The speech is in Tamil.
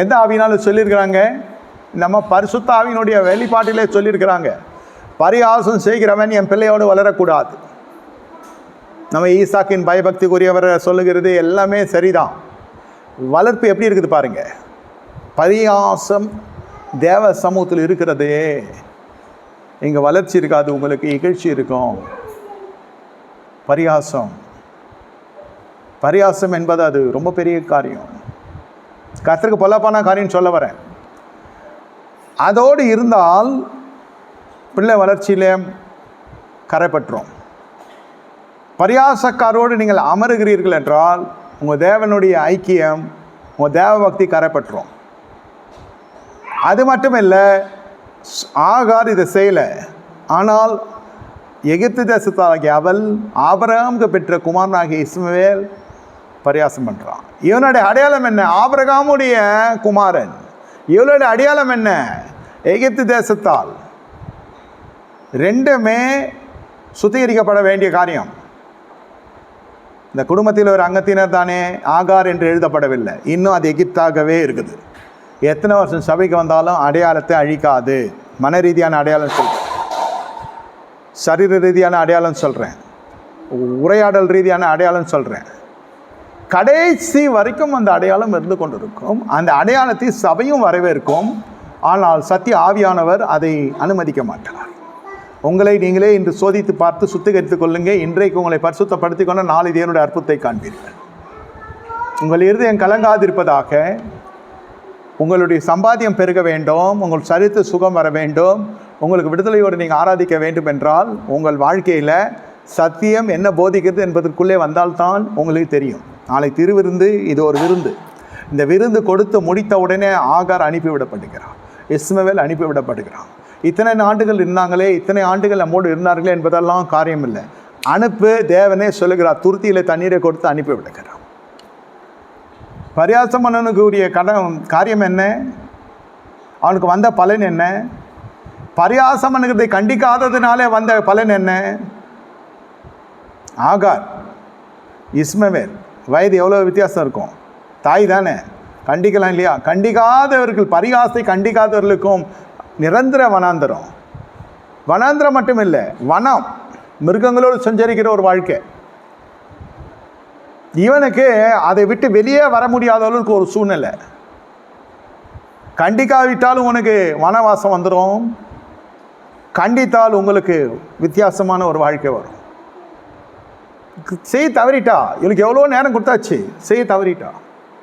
எந்த ஆவினாலும் சொல்லியிருக்கிறாங்க? நம்ம பரிசுத்த ஆவியினுடைய வெளிப்பாட்டிலே சொல்லியிருக்கிறாங்க. பரியாசம் செய்கிறவன் என் பிள்ளையோடு வளரக்கூடாது. நம்ம ஈசாக்கின் பயபக்திக்குரியவர் சொல்லுகிறது எல்லாமே சரிதான். வளர்ப்பு எப்படி இருக்குது பாருங்க. பரியாசம் தேவ சமூகத்தில் இருக்கிறதே. இங்கே வளர்ச்சி இருக்காது உங்களுக்கு இகழ்ச்சி இருக்கும். பரியாசம் பரியாசம் என்பது அது ரொம்ப பெரிய காரியம். கத்தருக்கு பொல்லப்பான காரியம் சொல்ல வரேன். அதோடு இருந்தால் பிள்ளை வளர்ச்சியிலே கரைப்பற்றும் பரியாசக்காரோடு நீங்கள் அமருகிறீர்கள் என்றால் உங்கள் தேவனுடைய ஐக்கியம் உங்கள் தேவ பக்தி கரைப்பற்றும் அது மட்டும் இல்லை ஆகார் இதை செய்யலை. ஆனால் எகிப்து தேசத்தாகிய அவள் ஆபரகாமுக்கு பெற்ற குமாரனாகிய இஸ்மவேல் பரியாசம் பண்ணுறான் இவனுடைய அடையாளம் என்ன? ஆபரகாமுடைய குமாரன். இவளுடைய அடையாளம் என்ன? எகிப்து தேசத்தால். ரெண்டுமே சுத்திகரிக்கப்பட வேண்டிய காரியம். இந்த குடும்பத்தில் ஒரு அங்கத்தினர் தானே ஆகார் என்று எழுதப்படவில்லை. இன்னும் அது எகிப்தாகவே இருக்குது. எத்தனை வருஷம் சபைக்கு வந்தாலும் அடையாளத்தை அழிக்காது. மன ரீதியான அடையாளம் சொல்கிறேன் சரீர ரீதியான அடையாளம் சொல்கிறேன் உரையாடல் ரீதியான அடையாளம் சொல்கிறேன் கடைசி வரைக்கும் அந்த அடையாளம் இருந்து கொண்டிருக்கும். அந்த அடையாளத்தை சபையும் வரவேற்கும். ஆனால் சத்திய ஆவியானவர் அதை அனுமதிக்க மாட்டார். உங்களை நீங்களே இன்று சோதித்து பார்த்து சுத்திகரித்துக் கொள்ளுங்கள். இன்றைக்கு உங்களை பரிசுத்தப்படுத்திக் கொண்டு நாளை தேவனுடைய அற்புதத்தை காண்பீர்கள். உங்கள் இருதயம் கலங்காதிருப்பதாக உங்களுடைய சம்பாத்தியம் பெருக வேண்டும் உங்கள் சரித்து சுகம் வர வேண்டும் உங்களுக்கு விடுதலையோடு நீங்கள் ஆராதிக்க வேண்டும் என்றால் உங்கள் வாழ்க்கையில் சத்தியம் என்ன போதிக்கிறது என்பதற்குள்ளே வந்தால்தான் உங்களுக்கு தெரியும். நாளை திருவிருந்து இது ஒரு விருந்து. இந்த விருந்து கொடுத்து முடித்த உடனே ஆகார் அனுப்பிவிடப்படுகிறார் இஸ்மவேல் அனுப்பிவிடப்படுகிறான் இத்தனை ஆண்டுகள் இருந்தாங்களே இத்தனை ஆண்டுகள் நம்மோடு இருந்தார்களே என்பதெல்லாம் காரியம் இல்லை அனுப்பு தேவனே சொல்லுகிறார். துருத்தியில் தண்ணீரை கொடுத்து அனுப்பி விடுகிறார். பரியாசம் பண்ணனுக்கு உரிய கடன் காரியம் என்ன? அவனுக்கு வந்த பலன் என்ன? பரியாசம் கண்டிக்காததுனாலே வந்த பலன் என்ன? ஆகார் இஸ்மவேல். வயது எவ்வளோ வித்தியாசம் இருக்கும்? தாய் தானே. கண்டிக்கலாம் இல்லையா? கண்டிக்காதவர்கள் பரிகாசத்தை கண்டிக்காதவர்களுக்கும் நிரந்தர வனாந்தரம். வனாந்தரம் மட்டும் இல்லை வனம். மிருகங்களோடு சஞ்சரிக்கிற ஒரு வாழ்க்கை. இவனுக்கு அதை விட்டு வெளியே வர முடியாத அளவுக்கு ஒரு சூழ்நிலை. கண்டிக்காவிட்டாலும் உனக்கு வனவாசம் வந்துடும் கண்டித்தால் உங்களுக்கு வித்தியாசமான ஒரு வாழ்க்கை வரும். செய்ய தவறிட்டா. இவனுக்கு எவ்வளோ நேரம் கொடுத்தாச்சு. செய்ய தவறிட்டா.